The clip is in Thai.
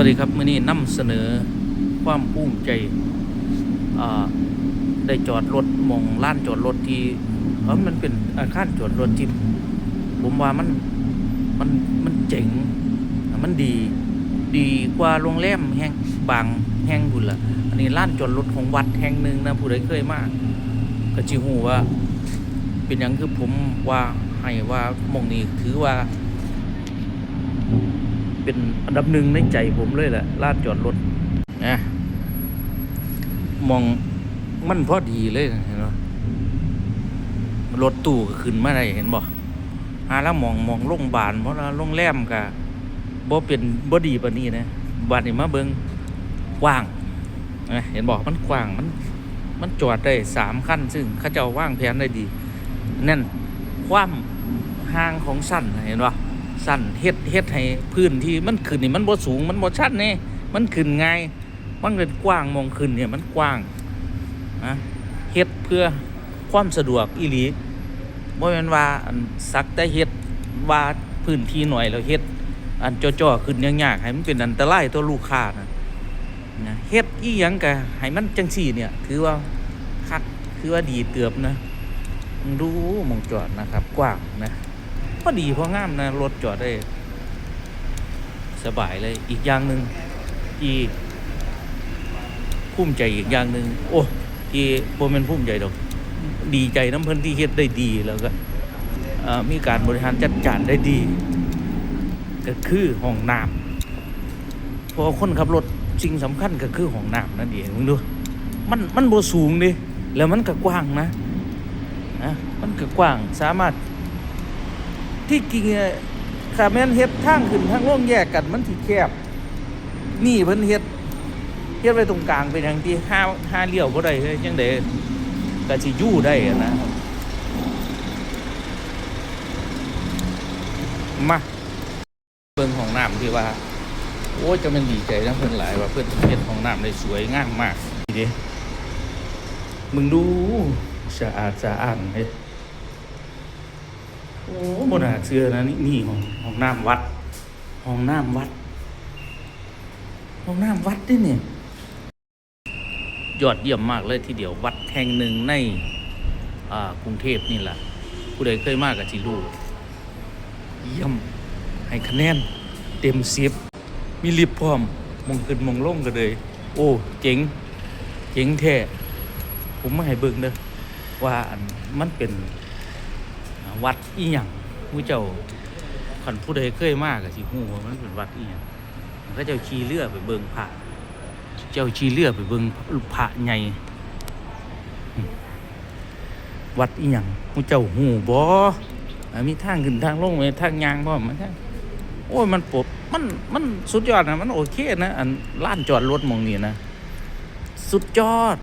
วัสดีครับมื่อนี้นำเสนอความภูมิใจได้จอดรถมองล้านจอดรถที่เออมันเป็นอาคารจอดรถที่ผมว่ามันมันมันเจ๋งมันดี ดีกว่าโรงแรมแห่งบางแห่งบุญละอันนี้ล้านจอดรถของวัดแห่งหนึ่งนะผู้ใดเคยมากก็จิหูว่า เป็นอย่างคือผมว่าให้ว่ามองนี้ถือว่า เป็นอันดับหนึ่งในใจผมเลยแหละลานจอดรถนะมองมันพอดีเลยเห็นบ่รถตู้ก็ขึ้นมาได้เห็นบ่หาแล้วมองมองโรงบาลเพราะว่าโรงแรมก็บ่เป็นบ่ดีปานนี้นะบาดนี้มาเบิงกว้างนะเห็นบ่มันกว้างมัน มันจอดได้สามคันซึ่งเขาเจ้าว่างแผนได้ดีนั่นความห่างของสั้นเห็นบ่ สั้นเฮ็ดเฮ็ดให้พื้นที่มันขึ้นนี่มันบ่สูงมันบ่ชันนี่มันขึ้นง่ายมันเป็นกว้างมองขึ้นเนี่ยมันกว้างนะเฮ็ดเพื่อความสะดวกอีหลีบ่แม่นว่าอันสักแต่เฮ็ดว่าพื้นที่หน่อยแล้วเฮ็ดอันจ่อๆขึ้นยากๆให้มันเป็นอันตรายต่อลูกค้านะนะเฮ็ดอีหยังก็ให้มันจังซี่เนี่ยถือว่าคักคือว่าดีเตือบนะดูมองจอดนะครับกว้างนะ อดีพองามนะ รถจอดได้ สบายเลยอีกอย่างหนึ่งที่ภูมิใจอีกอย่างหนึ่งโอ้ที่โบแมนภูมิใจดอก ดีใจน้ำเพิ่นที่เฮ็ดได้ดีแล้วก็มีการบริหารจัดการได้ดี ก็คือห้องน้ำพอคนขับรถสิ่งสำคัญก็คือห้องน้ำนั่นเองมึงดูมันมันโบสูงดิแล้วมันก็กว้างนะนะมันก็กว้างสามารถ ที่จริงอะขาแม่นเฮ็ดทางขึ้นทางลงแยกกันมันสิแคบ นี่เพิ่นเฮ็ดเฮ็ดไว้ตรงกลางเป็นอย่างที่ห้าห้าเลี้ยวบ่ได้เฮ้ยจังได๋ก็สิอยู่ได้นะมาเบิ่งห้องน้ำที่ว่า โอ้จะมันดีใจนะเพิ่นหลายว่าเพิ่นเฮ็ดห้องน้ำได้สวยงามมากนี่เด้มึงดูสะอาดสะอ้านเฮ้ โอ้บนหาเชื่อนะนี่นี่ห้องห้องน้ำวัดห้องน้ำวัดห้องน้ำวัดด้วยเนี่ย ยอดเยี่ยมมากเลยทีเดียววัดแห่งหนึ่งในอ่ากรุงเทพนี่แหละผู้ใดเคยมากกับจิรูเยี่ยมให้คะแนน เต็มสิบมีลิฟต์พร้อมมองขึ้นมองลงกันเลย โอ้ เจ๋ง เจ๋งแท้ผมมาให้เบิ่งเด้อว่ามันเป็น วัดอีหยังผู้เจ้าขันผู้ใดเคยมากกับสิฮู้ว่ามันเป็นวัดอีหยังก็เจ้าขี่เรือไปเบิงพระเจ้าขี่เรือไปเบิงพระใหญ่วัดอีหยังผู้เจ้าฮู้บ่อ่ามีทางขึ้นทางลงไหมทางยางบ่มันโอ้ยมันปบมันมันสุดยอดนะมันโอเคนะอันล้านจอดรถมองนี้นะ สุดยอด